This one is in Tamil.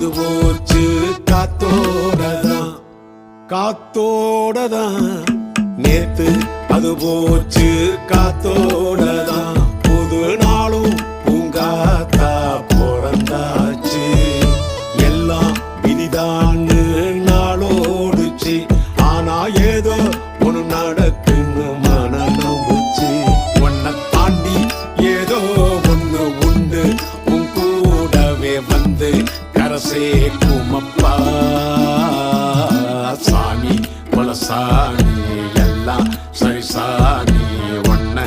அது போச்சு காத்தோடதான். காத்தோடதான். நேத்து அது போச்சு காத்தோடதான். புது நாளும் பூங்காத்தா பிறந்தாச்சு. எல்லாம் விதிதான்னு நாளோடுச்சு. ஆனா ஏதோ ஒன்று நடக்குன்னு மனம் நம்புச்சு ஒன்ன தாண்டி ஏதோ ஒன்று மனசே குமப்பா. சாமி பலசாமி எல்லாம் சரிசாமி ஒன்ன